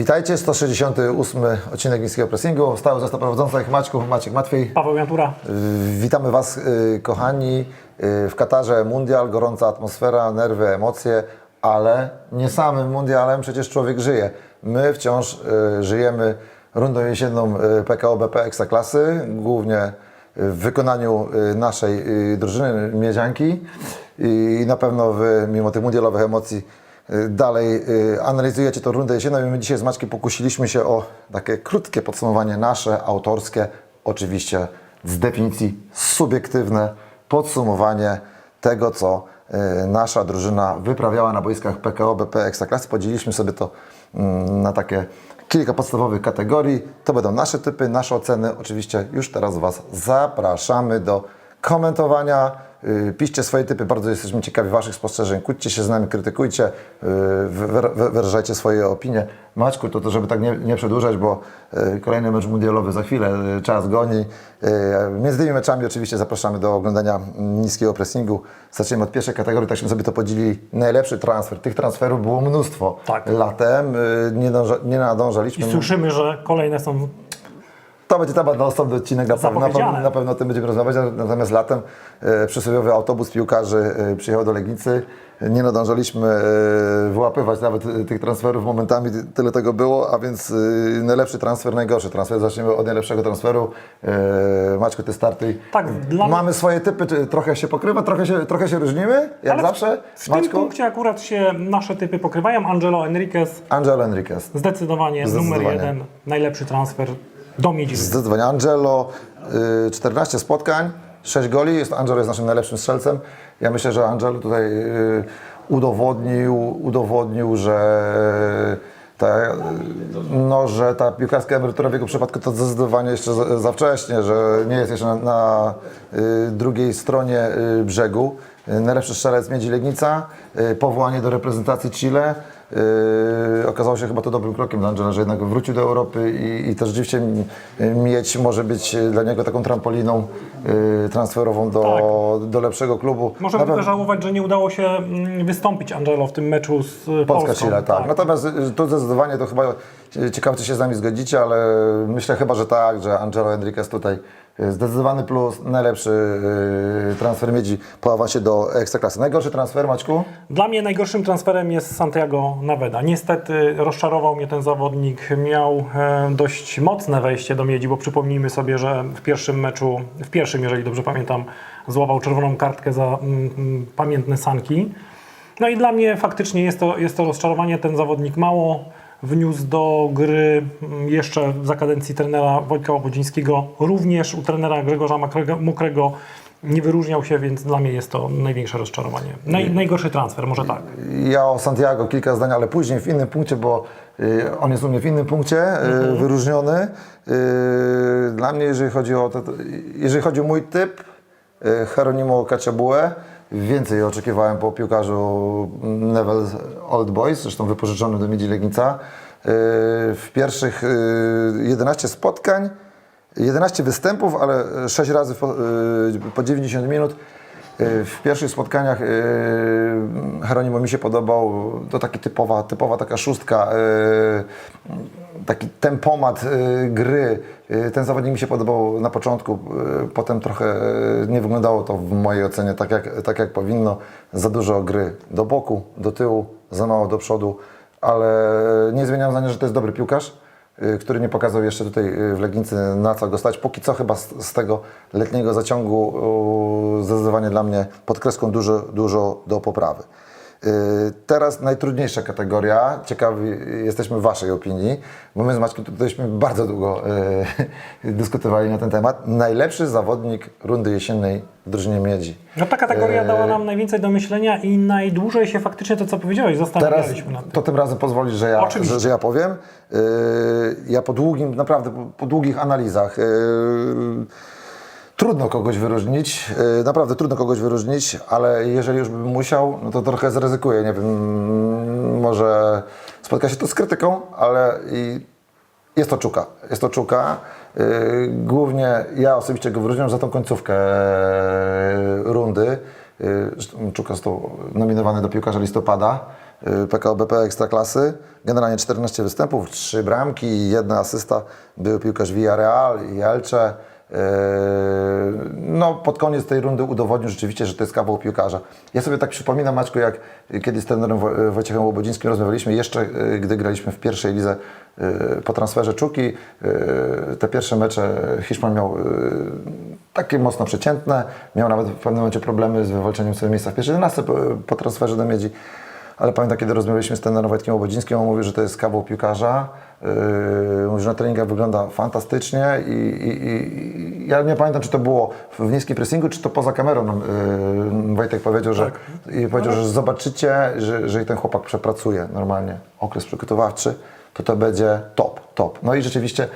Witajcie, 168 odcinek Niskiego Pressingu. Stały zestaw prowadzących Maćków, Maciek Matwiej. Paweł Jantura. Witamy Was, y, kochani. Y, W Katarze mundial, gorąca atmosfera, nerwy, emocje, ale nie samym mundialem przecież człowiek żyje. My wciąż y, żyjemy rundą jesienną PKO BP Ekstraklasy, głównie w wykonaniu naszej drużyny Miedzianki i na pewno Wy, mimo tych mundialowych emocji, dalej y, analizujecie tę rundę jesienną i my dzisiaj z Maćkiem pokusiliśmy się o takie krótkie podsumowanie nasze, autorskie, oczywiście z definicji subiektywne podsumowanie tego, co y, nasza drużyna wyprawiała na boiskach PKO BP Ekstraklasy. Podzieliliśmy sobie to mm, na takie kilka podstawowych kategorii. To będą nasze typy, nasze oceny. Oczywiście już teraz Was zapraszamy do komentowania. Y, Piszcie swoje typy, bardzo jesteśmy ciekawi Waszych spostrzeżeń. Kłóćcie się z nami, krytykujcie, y, wy- wy- wyrażajcie swoje opinie. Maćku, to, to żeby tak nie, nie przedłużać, bo y, kolejny mecz mundialowy za chwilę, czas goni. Między tymi meczami oczywiście zapraszamy do oglądania niskiego pressingu. Zaczniemy od pierwszej kategorii, takśmy sobie to podzielili. Najlepszy transfer. Tych transferów było mnóstwo Tak. latem. Nie, dąża, nie nadążaliśmy. I słyszymy, że kolejne są. To będzie temat na osobny odcinek, na pewno, na, na pewno o tym będziemy rozmawiać, natomiast latem e, przysłowiowy autobus piłkarzy e, przyjechał do Legnicy. Nie nadążaliśmy e, wyłapywać nawet e, tych transferów, momentami tyle tego było, a więc e, najlepszy transfer, najgorszy transfer. Zaczniemy od najlepszego transferu. E, Maćku, ty startuj. Tak, dla Mamy swoje typy, czy trochę się pokrywa, trochę się, trochę się różnimy, jak Ale zawsze. W tym Maćku, punkcie akurat się nasze typy pokrywają. Angelo Enriquez Angelo Enriquez. zdecydowanie, Zdecydowanie. numer jeden, najlepszy transfer do Miedzi. Zdecydowanie. Angelo, y, 14 spotkań, 6 goli. Jest, Angelo jest naszym najlepszym strzelcem. Ja myślę, że Angelo tutaj y, udowodnił, udowodnił, że ta, no, że ta piłkarska emerytura w jego przypadku to zdecydowanie jeszcze za, za wcześnie, że nie jest jeszcze na, na y, drugiej stronie y, brzegu. Y, Najlepszy strzelec Miedzi Legnica, y, powołanie do reprezentacji Chile. Yy, okazało się chyba to dobrym krokiem dla Angela, że jednak wrócił do Europy i, i to rzeczywiście mieć może być dla niego taką trampoliną yy, transferową do, do lepszego klubu. Możemy Na pewno- tylko żałować, że nie udało się mm, wystąpić Angelo w tym meczu z Polska Polską. Chile, tak. Natomiast y, tu zdecydowanie to chyba y, ciekawe, czy się z nami zgodzicie, ale myślę chyba, że tak, że Angelo Enriquez tutaj zdecydowany plus, najlepszy y, transfer miedzi po awansie do Ekstraklasy. Najgorszy transfer, Maćku? Dla mnie najgorszym transferem jest Santiago Naveda. Niestety rozczarował mnie ten zawodnik. Miał e, dość mocne wejście do miedzi, bo przypomnijmy sobie, że w pierwszym meczu, w pierwszym, jeżeli dobrze pamiętam, złapał czerwoną kartkę za mm, mm, pamiętne sanki. No i dla mnie faktycznie jest to, jest to rozczarowanie. Ten zawodnik mało wniósł do gry mm, jeszcze za kadencji trenera Wojtka Łobodzińskiego. Również u trenera Grzegorza Mokrego nie wyróżniał się, więc dla mnie jest to największe rozczarowanie. Naj, najgorszy transfer, może tak. Ja o Santiago kilka zdań, ale później w innym punkcie, bo y, on jest u mnie w innym punkcie y, wyróżniony. Y, dla mnie, jeżeli chodzi o, to, jeżeli chodzi o mój typ, Jeronimo Kaciabue, więcej oczekiwałem po piłkarzu Neville Old Boys, zresztą wypożyczony do Miedzi Legnica. Y, w pierwszych y, 11 spotkań 11 występów, ale 6 razy po, y, po 90 minut. Y, W pierwszych spotkaniach Hieronimo mi się podobał, to taki typowa, typowa taka szóstka, taki tempomat gry. Ten zawodnik mi się podobał na początku, potem trochę nie wyglądało to w mojej ocenie tak jak, tak jak powinno. Za dużo gry do boku, do tyłu, za mało do przodu, ale nie zmieniam zdania, że to jest dobry piłkarz y, który nie pokazał jeszcze tutaj y, w Legnicy na co go stać. Póki co chyba z, z tego letniego zaciągu zdecydowanie dla mnie pod kreską dużo, dużo do poprawy. Y, Teraz najtrudniejsza kategoria. Ciekawi jesteśmy Waszej opinii, bo my z Maćkiem tutejśmy bardzo długo y, dyskutowali na ten temat. Najlepszy zawodnik rundy jesiennej w drużynie Miedzi. No ta kategoria dała nam najwięcej do myślenia i najdłużej się faktycznie to, co powiedziałeś, Teraz zastanawialiśmy nad tym. to tym razem pozwolisz, że ja, że, że ja powiem. Ja po długim, naprawdę po, długich analizach trudno kogoś wyróżnić, yy, naprawdę trudno kogoś wyróżnić, ale jeżeli już bym musiał, no to trochę zryzykuję, nie wiem, może spotka się to z krytyką, ale jest to Czuka. Jest to Czuka. Yy, Głównie ja osobiście go wyróżniam za tą końcówkę e, rundy. Czuka został nominowany do piłkarza listopada. y, PKO BP Ekstraklasy. Generalnie 14 występów, 3 bramki, jedna asysta. Był piłkarz Villarreal i Elche. Yy, No, pod koniec tej rundy udowodnił rzeczywiście, że to jest kawał piłkarza. Ja sobie tak przypominam, Maćku, jak kiedyś z trenerem Wo- Wojciechem Łobodzińskim rozmawialiśmy, jeszcze yy, gdy graliśmy w pierwszej lidze yy, po transferze Czuki. Te pierwsze mecze Hiszpan miał takie mocno przeciętne, miał nawet w pewnym momencie problemy z wywalczeniem sobie miejsca w pierwszej 11 po, po transferze do Miedzi. Ale pamiętam, kiedy rozmawialiśmy z trenerem Wojtkiem Łobodzińskim, on mówił, że to jest kawał piłkarza. Yy, mówi, że na treningach wygląda fantastycznie i, i, i ja nie pamiętam, czy to było w niskim pressingu, czy to poza kamerą. nam, Yy, Wojtek powiedział, że, i powiedział, że zobaczycie, że jeżeli ten chłopak przepracuje normalnie okres przygotowawczy, to to będzie top, top. No i rzeczywiście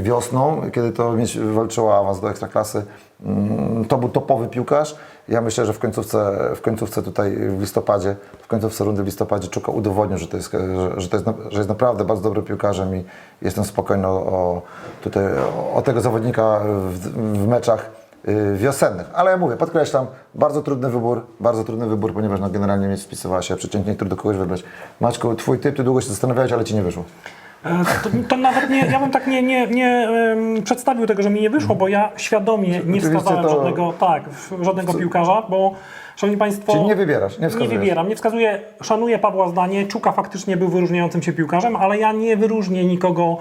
wiosną, kiedy to walczyła awans do Ekstraklasy, mm, to był topowy piłkarz. Ja myślę, że w końcówce, w końcówce tutaj w listopadzie, w końcówce rundy w listopadzie Czuka udowodnił, że to jest, że, że to jest, że jest naprawdę bardzo dobrym piłkarzem i jestem spokojny o, o, tutaj, o, tego zawodnika w, w meczach y, wiosennych. Ale ja mówię, podkreślam, bardzo trudny wybór, bardzo trudny wybór, ponieważ no, generalnie Miedź spisywała się przeciętnie, trudno kogoś wybrać. Maćku, twój typ, ty długo się zastanawiałeś, ale ci nie wyszło. E, To, to nawet nie, ja bym tak nie, nie, nie em, przedstawił tego, że mi nie wyszło, bo ja świadomie nie wskazałem to- żadnego, tak, żadnego piłkarza, bo Szanowni Państwo. Czyli nie wybierasz, nie Nie wybieram, nie wskazuję, szanuję Pawła zdanie. Czuka faktycznie był wyróżniającym się piłkarzem, ale ja nie wyróżnię nikogo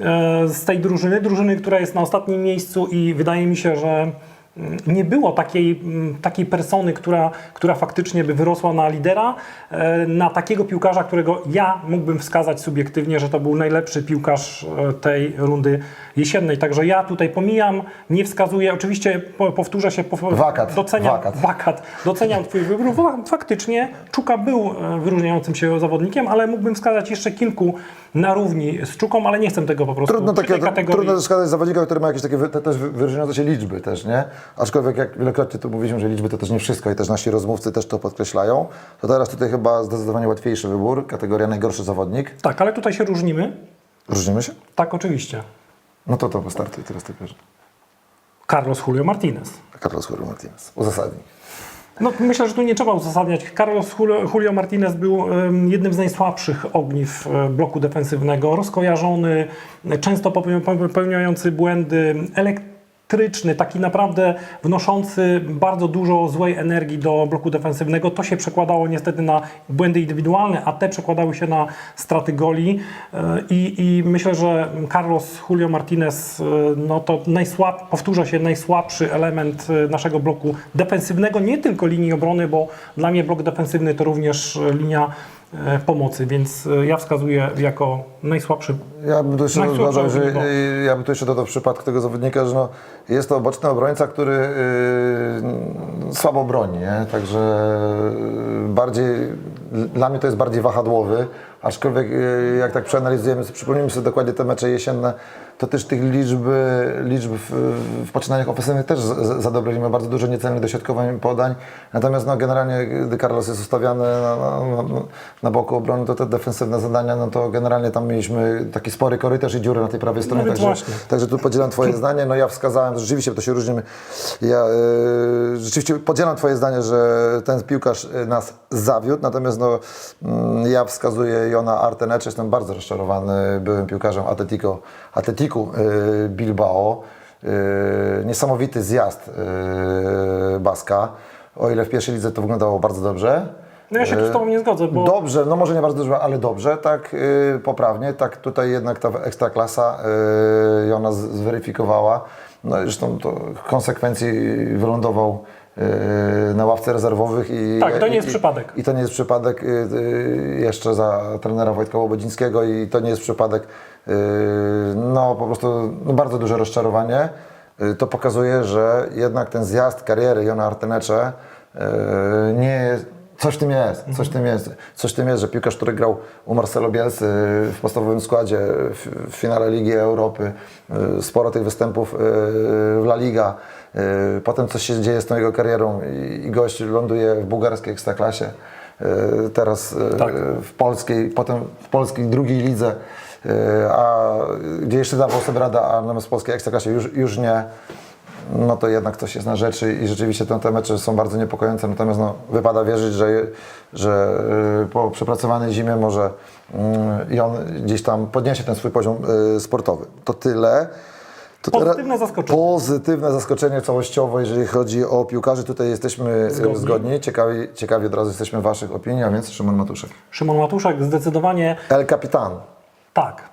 e, z tej drużyny, drużyny, która jest na ostatnim miejscu i wydaje mi się, że nie było takiej, mm, takiej persony, która, która faktycznie by wyrosła na lidera, e, na takiego piłkarza, którego ja mógłbym wskazać subiektywnie, że to był najlepszy piłkarz e, tej rundy jesiennej. Także ja tutaj pomijam, nie wskazuję, oczywiście po, powtórzę się, Wakat, doceniam, wakat. wakat. Doceniam Twój wybór. Fa- Faktycznie Czuka był e, wyróżniającym się zawodnikiem, ale mógłbym wskazać jeszcze kilku na równi z Czuką, ale nie chcę tego po prostu Trudno, takie, kategorii. trudno wskazać zawodnika, który ma jakieś takie te, też wy- wyróżniające się liczby też, nie? Aczkolwiek jak wielokrotnie tu mówiliśmy, że liczby to też nie wszystko i też nasi rozmówcy też to podkreślają, to teraz tutaj chyba zdecydowanie łatwiejszy wybór, kategoria najgorszy zawodnik. Tak, ale tutaj się różnimy. Różnimy się? Tak, oczywiście. No to to startuj teraz ty pierwszy. Carlos Julio Martinez. Carlos Julio Martinez. Uzasadnij. No, myślę, że tu nie trzeba uzasadniać. Carlos Julio, Martinez był jednym z najsłabszych ogniw e, bloku defensywnego, rozkojarzony, często popeł- popełniający błędy, elektryczny, taki naprawdę wnoszący bardzo dużo złej energii do bloku defensywnego. To się przekładało niestety na błędy indywidualne, a te przekładały się na straty goli. E, I, i myślę, że Carlos Julio Martinez e, no to najsłab, powtórzę się, najsłabszy element e, naszego bloku defensywnego, nie tylko linii obrony, bo dla mnie blok defensywny to również linia pomocy, więc e, ja wskazuję jako najsłabszy. Ja bym tu jeszcze dodał, że y, ja bym tu jeszcze dodał w przypadku tego zawodnika, że no, jest to boczny obrońca, który y, słabo broni, nie? Także bardziej, dla mnie to jest bardziej wahadłowy, aczkolwiek y, jak tak przeanalizujemy, przypomnijmy sobie dokładnie te mecze jesienne, to też tych liczby, liczb w, w poczynaniach ofensywnych też za dobre, ma bardzo dużo niecelnych dośrodkowań podań, natomiast no, generalnie gdy Carlos jest ustawiany na, na, na, boku obrony, to te defensywne zadania, no to generalnie tam mieliśmy taki spory korytarz i dziurę na tej prawej stronie, No także, właśnie. także tu podzielam Twoje zdanie, no ja wskazałem, rzeczywiście bo to się różnimy, ja y, rzeczywiście podzielam Twoje zdanie, że ten piłkarz y, nas zawiódł, natomiast no, mm, ja wskazuję Jona Artenecz, jestem bardzo rozczarowany byłym piłkarzem Atletico, Atletiku y, Bilbao, y, niesamowity zjazd y, Baska, o ile w pierwszej lidze to wyglądało bardzo dobrze, No ja się tu z Tobą nie zgodzę, bo Dobrze, no może nie bardzo dobrze, ale dobrze, tak poprawnie, tak tutaj jednak ta ekstraklasa y, i ona z, zweryfikowała. No zresztą to w konsekwencji wylądował na ławce rezerwowych i Tak, to nie jest i, przypadek. I to nie jest przypadek y, y, jeszcze za trenera Wojtka Łobodzińskiego i to nie jest przypadek, y, no po prostu no, bardzo duże rozczarowanie. To pokazuje, że jednak ten zjazd kariery Jona Artenecze nie jest, coś w tym jest, coś w tym jest, coś w tym jest, że piłkarz, który grał u Marcelo Bielsy w podstawowym składzie w, w finale Ligi Europy, sporo tych występów w La Liga, potem coś się dzieje z tą jego karierą i, gość ląduje w bułgarskiej ekstraklasie, y, teraz y, Tak. w polskiej, potem w polskiej drugiej lidze, a gdzie jeszcze dawał sobie radę, a natomiast w polskiej ekstraklasie już, już nie. no to jednak coś jest na rzeczy i rzeczywiście te, te mecze są bardzo niepokojące, natomiast no, wypada wierzyć, że, że po przepracowanej zimie może y, i on gdzieś tam podniesie ten swój poziom sportowy. To tyle. Pozytywne zaskoczenie. Pozytywne zaskoczenie całościowo, jeżeli chodzi o piłkarzy. Tutaj jesteśmy Zgodni. zgodni. Ciekawi, ciekawi od razu jesteśmy Waszych opinii, a więc Szymon Matuszek. Szymon Matuszek zdecydowanie El Capitan. Tak.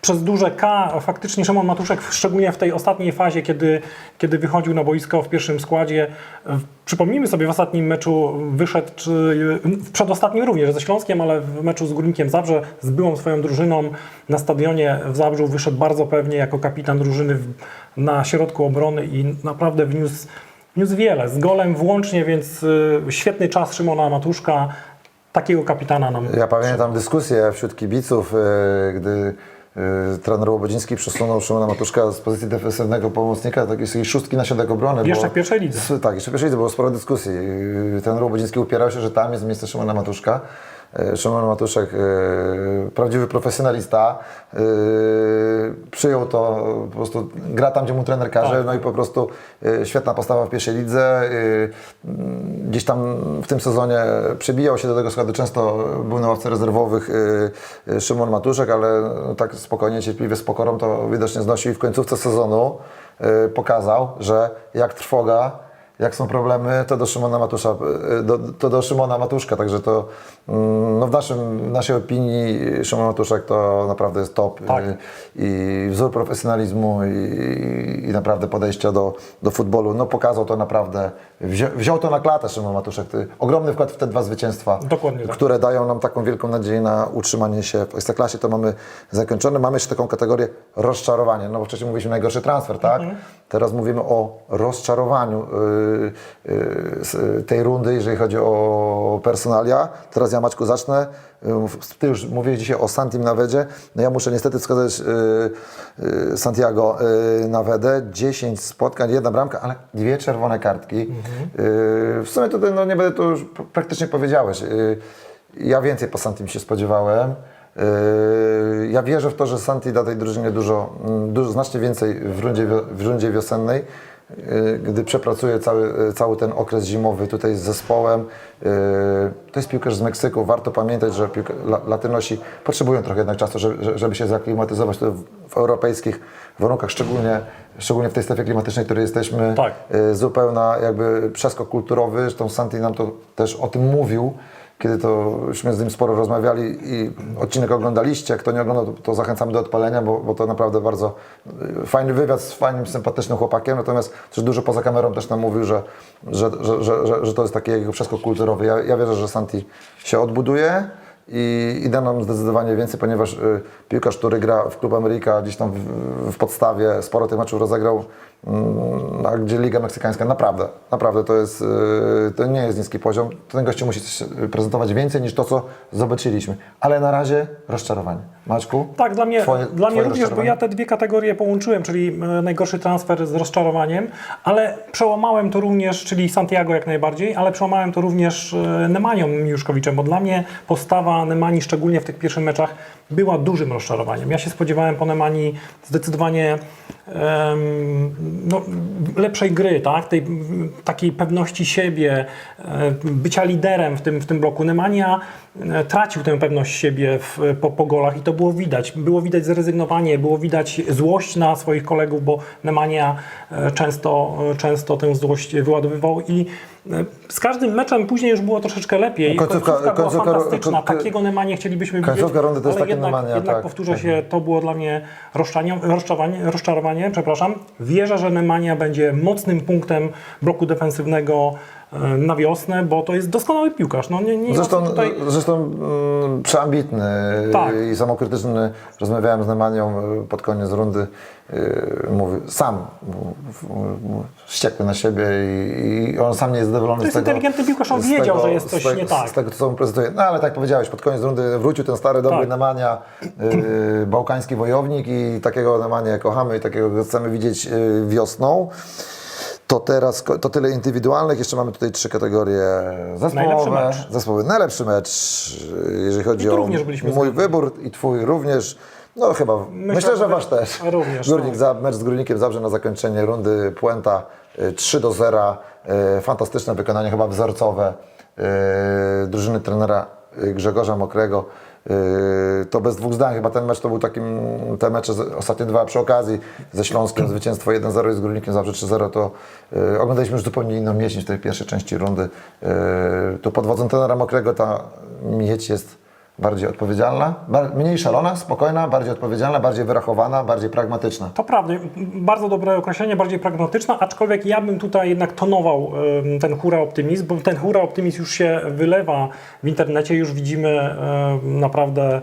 Przez duże K faktycznie Szymon Matuszek, szczególnie w tej ostatniej fazie, kiedy, kiedy wychodził na boisko w pierwszym składzie. w- Przypomnijmy sobie, w ostatnim meczu wyszedł, czy, w przedostatnim również ze Śląskiem, ale w meczu z Górnikiem Zabrze, z byłą swoją drużyną na stadionie w Zabrzu wyszedł bardzo pewnie jako kapitan drużyny w, na środku obrony i naprawdę wniósł, wniósł wiele, z golem włącznie, więc y, świetny czas Szymona Matuszka. Takiego kapitana nam Ja pamiętam dyskusję wśród kibiców, e, gdy e, trener Łobodziński przesunął Szymona Matuszka z pozycji defensywnego pomocnika do takiej szóstki na środek obrony. Jeszcze Było- w pierwszej lidze. Tak, jeszcze w pierwszej lidze było sporo dyskusji. E, Trener Łobodziński upierał się, że tam jest miejsce Szymona Matuszka. E, Szymon Matuszek, e, prawdziwy profesjonalista, e, przyjął to, po prostu gra tam, gdzie mu trener każe, Tak. no i po prostu świetna postawa w pierwszej lidze. Gdzieś tam w tym sezonie przebijał się do tego składu, często był na ławce rezerwowych Szymon Matuszek, ale no, tak spokojnie, cierpliwie, z pokorą to widocznie znosił i w końcówce sezonu pokazał, że jak trwoga, jak są problemy, to do Szymona Matusza, e, do, to do Szymona Matuszka, także to mm, no w, naszym, w naszej opinii Szymon Matuszek to naprawdę jest top Tak. e, i wzór profesjonalizmu i, i naprawdę podejścia do, do futbolu. No pokazał to naprawdę, wziął, wziął to na klatę Szymon Matuszek. Ogromny wkład w te dwa zwycięstwa, Dokładnie tak. które dają nam taką wielką nadzieję na utrzymanie się w Ekstraklasie. To mamy zakończone. Mamy jeszcze taką kategorię rozczarowanie, no bo wcześniej mówiliśmy najgorszy transfer, tak? Mhm. Teraz mówimy o rozczarowaniu yy, z tej rundy, jeżeli chodzi o personalia. Teraz ja Maćku zacznę. Yy, Ty już mówiłeś dzisiaj o Santim Navedzie. No ja muszę niestety wskazać Santiago Navedę. 10 spotkań, jedna bramka, ale dwie czerwone kartki. Yy, w sumie tutaj no nie będę to już praktycznie powiedziałeś. Ja więcej po Santim się spodziewałem. Ja wierzę w to, że Santi da tej drużynie dużo, mm, dużo znacznie więcej w rundzie, w rundzie wiosennej, gdy przepracuje cały, yy, cały ten okres zimowy tutaj z zespołem. Yy, To jest piłkarz z Meksyku. Warto pamiętać, że piłka, la- Latynosi potrzebują trochę jednak czasu, żeby, żeby się zaklimatyzować w, europejskich warunkach, szczególnie, szczególnie w tej strefie klimatycznej, w której jesteśmy. Tak. Zupełna jakby przeskok kulturowy. Zresztą Santi nam to też o tym mówił kiedy tośmy z nim sporo rozmawiali i odcinek oglądaliście, kto nie oglądał, to, to zachęcamy do odpalenia, bo, bo to naprawdę bardzo y, fajny wywiad z fajnym, sympatycznym chłopakiem, natomiast też dużo poza kamerą też nam mówił, że, że, że, że, to jest taki jego przeskok kulturowy. Ja, ja wierzę, że Santi się odbuduje i, i da nam zdecydowanie więcej, ponieważ y, piłkarz, który gra w Klub Ameryka gdzieś tam w, w podstawie, sporo tych meczów rozegrał, a gdzie Liga Meksykańska, naprawdę, naprawdę to jest, y, to nie jest niski poziom. Ten gościu musi y, prezentować więcej niż to, co zobaczyliśmy. Ale na razie rozczarowanie. Maćku? Tak, dla mnie, Twoje- dla mnie twoje również, bo ja te dwie kategorie połączyłem, czyli e, najgorszy transfer z rozczarowaniem, ale przełamałem to również, czyli Santiago jak najbardziej, ale przełamałem to również e, Nemanią Miuszkowiczem, bo dla mnie postawa Nemani, szczególnie w tych pierwszych meczach, była dużym rozczarowaniem. Ja się spodziewałem po Nemani zdecydowanie no, lepszej gry, tak? Tej, takiej pewności siebie, e, bycia liderem w tym, w tym bloku. Nemanja e, tracił tę pewność siebie w, po, po golach i to było widać. Było widać zrezygnowanie, było widać złość na swoich kolegów, bo Nemanja e, często, często tę złość wyładowywał i z każdym meczem później już było troszeczkę lepiej. No, końcówka- Końcówka, była końcówka- fantastyczna. ko- ko- Takiego Nemanja chcielibyśmy Końcówka widzieć. rundy to jest ale takie jednak, Nemanja, jednak tak. powtórzę się, to było dla mnie rozczarowanie, rozczarowanie, przepraszam. Wierzę, że Nemanja będzie mocnym punktem bloku defensywnego na wiosnę, bo to jest doskonały piłkarz. No, nie, nie Zresztą, tutaj... zresztą mm, przeambitny Tak. i samokrytyczny. Rozmawiałem z Nemanią y, pod koniec rundy. Mówi, sam wściekły na siebie i, i on sam nie jest zadowolony To jest z tego. inteligentny piłkarz, on wiedział, że jest coś tego, nie tak. Z tego, co on prezentuje. No ale tak powiedziałeś, pod koniec rundy wrócił ten stary, dobry Tak. Nemania, bałkański wojownik i takiego Nemania kochamy i takiego chcemy widzieć wiosną. To teraz, to tyle indywidualnych, jeszcze mamy tutaj trzy kategorie zespołowe. Najlepszy mecz. Zespołowy. Najlepszy mecz, jeżeli chodzi o mój zgodni. wybór i twój również. No chyba, myślę, że że wasz też. również, Górnik, no. za, mecz z Górnikiem Zabrze na zakończenie rundy Puenta y, 3 do 0. y, Fantastyczne wykonanie, chyba wzorcowe y, drużyny trenera y, Grzegorza Mokrego. Y, To bez dwóch zdań, chyba ten mecz to był takim, te mecze ostatnie dwa przy okazji ze Śląskiem, zwycięstwo 1-0 i z Górnikiem Zabrze 3-0, to y, oglądaliśmy już zupełnie inną niż w tej pierwszej części rundy. Y, Tu pod wodzą trenera Mokrego ta miedź jest bardziej odpowiedzialna, mniej szalona, spokojna, bardziej odpowiedzialna, bardziej wyrachowana, bardziej pragmatyczna. To prawda, bardzo dobre określenie, bardziej pragmatyczne, aczkolwiek ja bym tutaj jednak tonował ten hura optymizm, bo ten hura optymizm już się wylewa w internecie, już widzimy naprawdę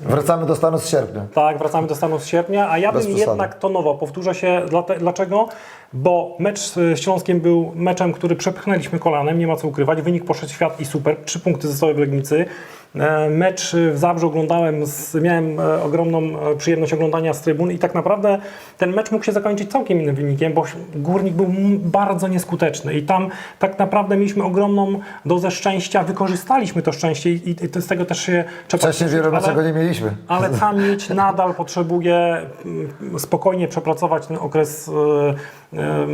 Wracamy do stanu z sierpnia. Tak, wracamy do Stanów z sierpnia, a ja Bez bym przesady. jednak tonował. Powtórzę się, dlaczego? Bo mecz z Śląskiem był meczem, który przepchnęliśmy kolanem, nie ma co ukrywać. Wynik poszedł świat i super. Trzy punkty zostały w Legnicy. E, Mecz w Zabrze oglądałem, z, miałem e, ogromną e, przyjemność oglądania z trybun i tak naprawdę ten mecz mógł się zakończyć całkiem innym wynikiem, bo Górnik był bardzo nieskuteczny i tam tak naprawdę mieliśmy ogromną dozę szczęścia, wykorzystaliśmy to szczęście i, z tego też się trzeba Wcześniej cieszyć, wiele ale- czego nie mieliśmy. ale miedź nadal potrzebuje spokojnie przepracować ten okres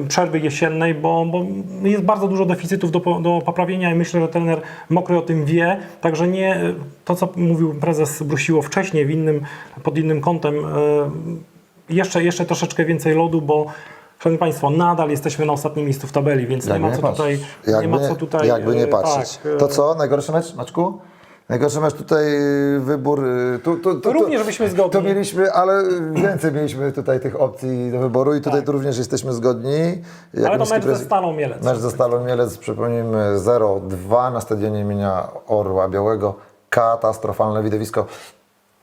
przerwy jesiennej, bo, bo jest bardzo dużo deficytów do, do poprawienia i myślę, że trener Mokry o tym wie. Także nie to, co mówił prezes Brusiło wcześniej w innym, pod innym kątem, jeszcze, jeszcze troszeczkę więcej lodu, bo Szanowni Państwo, nadal jesteśmy na ostatnim miejscu w tabeli, więc nie ma co tutaj, nie ma co tutaj jakby nie e, patrzeć. Tak, e, To co, najgorszy mecz, Maćku? Najgorszy mecz tutaj y, wybór. y, Tu, tu, tu, Również byliśmy zgodni. To mieliśmy, ale więcej mieliśmy tutaj tych opcji do wyboru i tutaj tu również jesteśmy zgodni. Jak Tak. Ale to mecz ze Stalą Mielec. Mecz ze Stalą Mielec, przypomnijmy, 0-2 na stadionie imienia Orła Białego. Katastrofalne widowisko.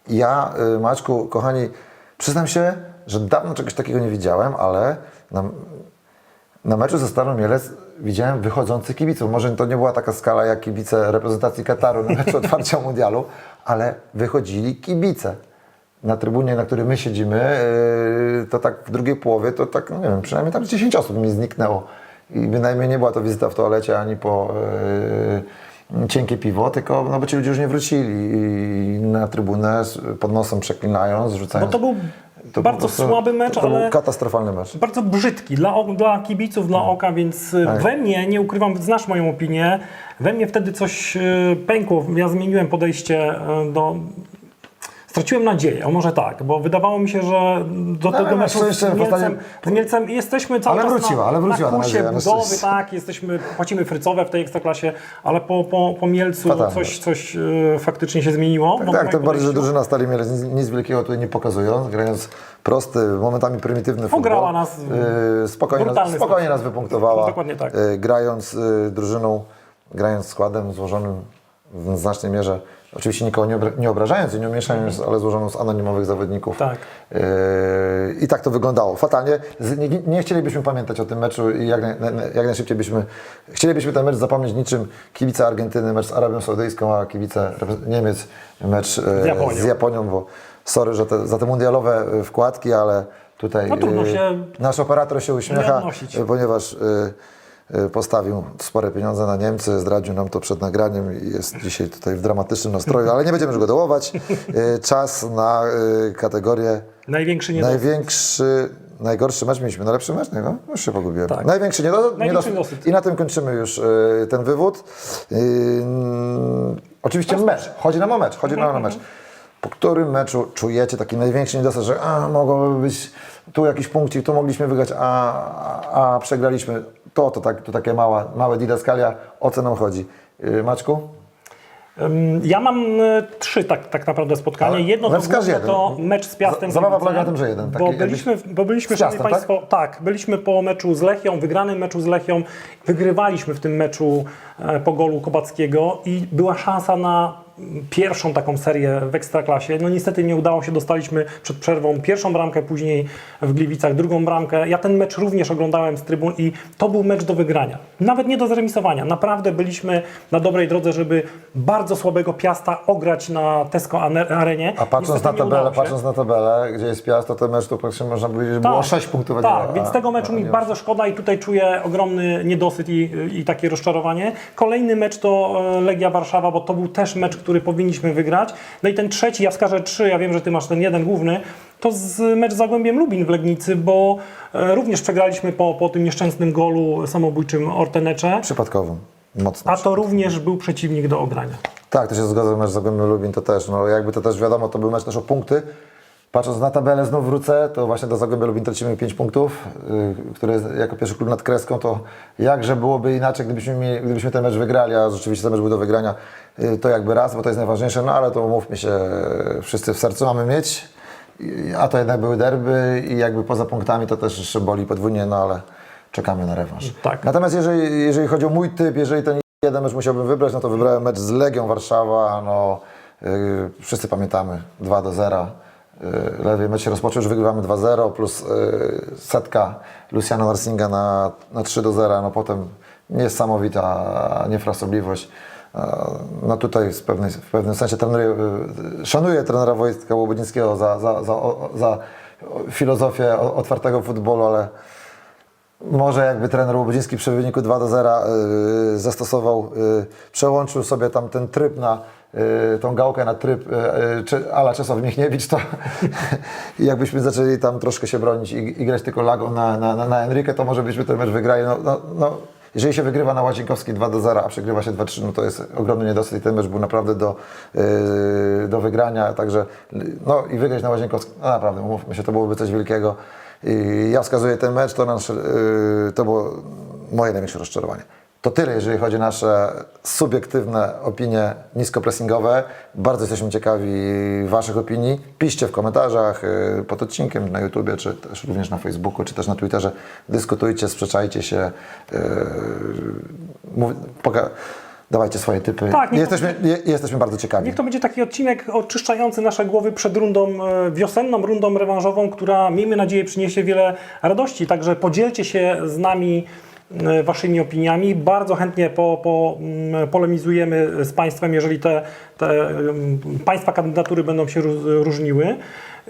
Ja, y, Maćku, kochani, przyznam się, że dawno czegoś takiego nie widziałem, ale na, na meczu ze Starą Mielec widziałem wychodzących kibiców. Może to nie była taka skala jak kibice reprezentacji Kataru na meczu otwarcia mundialu, ale wychodzili kibice. Na trybunie, na której my siedzimy, yy, to tak w drugiej połowie, to tak, no nie wiem, przynajmniej tam 10 osób mi zniknęło. I bynajmniej nie była to wizyta w toalecie ani po yy, cienkie piwo, tylko no bo ci ludzie już nie wrócili I na trybunę z- pod nosem przeklinając, rzucając. Bo to był po bardzo prostu- słaby mecz, to, to ale był katastrofalny mecz. bardzo brzydki dla, dla kibiców, dla oka, więc y, Tak. we mnie, nie ukrywam, znasz moją opinię, we mnie wtedy coś y, pękło. Ja zmieniłem podejście y, do... Straciłem nadzieję, o może tak, bo wydawało mi się, że do No, tego meczu z Mielcem, postaci- z Mielcem jesteśmy cały Ale czas wróciła, na, ale wróciła na kursie budowy, tak, jesteśmy, płacimy frycowe w tej Ekstraklasie, ale po, po, po Mielcu Fatalnie. coś, coś y, faktycznie się zmieniło. Tak, tak, moim tym bardziej, że drużyna Stali Mielec nic, nic wielkiego tutaj nie pokazują, grając prosty, momentami prymitywny futbol. Ograła nas Yy, spokojnie, nas, spokojnie sposób. nas wypunktowała. Dokładnie tak. Yy, grając yy, drużyną, grając składem złożonym w znacznej mierze, oczywiście nikogo nie, obra- nie obrażając i nie umieszając, ale złożoną z anonimowych zawodników. Tak. Yy, I tak to wyglądało. Fatalnie. Nie, nie chcielibyśmy pamiętać o tym meczu i jak, naj, na- jak najszybciej byśmy... Chcielibyśmy ten mecz zapomnieć niczym kibice Argentyny, mecz z Arabią Saudyjską, a kibice Niemiec, mecz e, Z Japonią. z Japonią, bo sorry że te, za te mundialowe e, wkładki, ale tutaj No się nasz operator się uśmiecha, ponieważ postawił spore pieniądze na Niemcy, zdradził nam to przed nagraniem i jest dzisiaj tutaj w dramatycznym nastroju, ale nie będziemy już go dołować. E, Czas na e, kategorię Największy największy, najgorszy mecz mieliśmy, najlepszy mecz, nie? No, już się pogubiłem. Tak. Największy niedosyt. Największy niedosyt. I na tym kończymy już ten wywód. Oczywiście mecz, chodzi nam o mecz, chodzi nam o mecz. Po którym meczu czujecie taki największy niedosyt, że a, mogłoby być tu jakiś punkcik, tu mogliśmy wygrać, a, a przegraliśmy. To, to, tak, to takie mała, małe didaskalia, o co nam chodzi. Maćku? Ym, Ja mam y, trzy tak, tak naprawdę spotkania. Ale Jedno no to główne to mecz z Piastem. Zabawa polega na tym, że jeden, taki Bo byliśmy, bo byliśmy szanowni Piastem, Państwo, tak? byliśmy po meczu z Lechią, wygranym meczu z Lechią, wygrywaliśmy w tym meczu e, po golu Kobackiego i była szansa na pierwszą taką serię w Ekstraklasie. No niestety nie udało się, dostaliśmy przed przerwą pierwszą bramkę, później w Gliwicach drugą bramkę. Ja ten mecz również oglądałem z trybun i to był mecz do wygrania. Nawet nie do zremisowania. Naprawdę byliśmy na dobrej drodze, żeby bardzo słabego Piasta ograć na Tesco Arenie. A patrząc Niestety na tabelę, patrząc na tabelę, gdzie jest Piast, to ten mecz tu praktycznie można powiedzieć, że było 6 punktów. Tak, a- więc tego meczu mi bardzo szkoda i tutaj czuję ogromny niedosyt i, i takie rozczarowanie. Kolejny mecz to e, Legia Warszawa, bo to był też mecz, który powinniśmy wygrać. No i ten trzeci, ja wskażę trzy, ja wiem, że ty masz ten jeden główny, to z mecz z Zagłębiem Lubin w Legnicy, bo e, również przegraliśmy po, po tym nieszczęsnym golu samobójczym Ortenecze, Przypadkowym. Mocno. a to również był przeciwnik do ogrania. Tak, to się zgodzę, mecz z Zagłębiem Lubin to też, no jakby to też wiadomo, to był mecz też o punkty. Patrząc na tabelę znów wrócę, to właśnie do Zagłębia Lubin tracimy 5 punktów, yy, które jest jako pierwszy klub nad kreską, to jakże byłoby inaczej, gdybyśmy, mieli, gdybyśmy ten mecz wygrali, a rzeczywiście ten mecz był do wygrania, yy, to jakby raz, bo to jest najważniejsze, no ale to umówmy się, wszyscy w sercu mamy mieć, I- a to jednak były derby i jakby poza punktami to też jeszcze boli podwójnie, no ale czekamy na rewanż. Tak. Natomiast jeżeli, jeżeli chodzi o mój typ, jeżeli ten jeden mecz musiałbym wybrać, no to wybrałem mecz z Legią Warszawa. No, yy, wszyscy pamiętamy 2 do 0. Yy, Lewy mecz się rozpoczął, już wygrywamy 2-0 plus yy, setka Luciano Narsinga na, na 3 do 0. No potem niesamowita niefrasobliwość. Yy, No tutaj z pewnej, w pewnym sensie trenuję, szanuję trenera Wojtka Łobodzińskiego za, za, za, za filozofię otwartego futbolu, ale może jakby trener Łobodziński przy wyniku 2 do 0 y, zastosował, przełączył sobie tam ten tryb na tą gałkę na tryb y, y, ala Czesław Michniewicz, to jakbyśmy zaczęli tam troszkę się bronić i, i grać tylko lagą na, na, na, na Enrique, to może byśmy ten mecz wygrali. No, no, no, jeżeli się wygrywa na Łazienkowski 2 do 0, a przegrywa się 2-3, no to jest ogromny niedosyt i ten mecz był naprawdę do, y, do wygrania, także no i wygrać na Łazienkowski, no naprawdę, mówmy się, to byłoby coś wielkiego. I ja wskazuję ten mecz, to, nasz, yy, to było moje największe rozczarowanie. To tyle, jeżeli chodzi o nasze subiektywne opinie niskopressingowe. Bardzo jesteśmy ciekawi Waszych opinii. Piszcie w komentarzach yy, pod odcinkiem na YouTubie, czy też również na Facebooku, czy też na Twitterze. Dyskutujcie, sprzeczajcie się. Mów, poka- dawajcie swoje typy. Tak, jesteśmy, je, jesteśmy bardzo ciekawi. Niech to będzie taki odcinek oczyszczający nasze głowy przed rundą e, wiosenną, rundą rewanżową, która miejmy nadzieję przyniesie wiele radości. Także podzielcie się z nami Waszymi opiniami. Bardzo chętnie po, po, mm, polemizujemy z Państwem, jeżeli te, te mm, Państwa kandydatury będą się róż- różniły.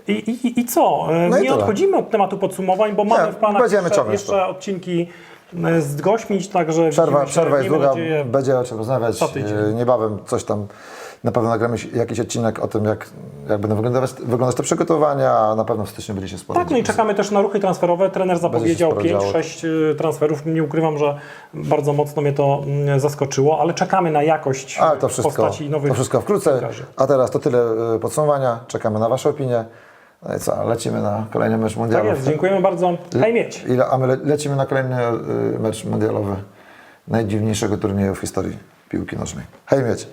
I, i, I co? E, No i Nie tyle. odchodzimy od tematu podsumowań, bo mamy w planach jeszcze, jeszcze odcinki e, z gośćmi, także Przerwa, się, przerwa jest długa, będzie o czym rozmawiać. E, Niebawem coś tam, na pewno nagramy jakiś odcinek o tym, jak, jak będą wyglądać, wyglądać te przygotowania, a na pewno w styczniu będzie się spodziewać. Tak, no i czekamy też na ruchy transferowe. Trener zapowiedział sporo działo. 5-6 y, transferów. Nie ukrywam, że bardzo mocno mnie to mm, zaskoczyło, ale czekamy na jakość Ale to wszystko, postaci nowych to wszystko wkrótce. piłkarzy. A teraz to tyle e, podsumowania. Czekamy na Wasze opinie. No i co, lecimy na kolejny mecz Tak mundialowy. jest, dziękujemy bardzo. Hej mieć! Ile, a my le, lecimy na kolejny e, mecz mundialowy najdziwniejszego turnieju w historii piłki nożnej. Hej mieć!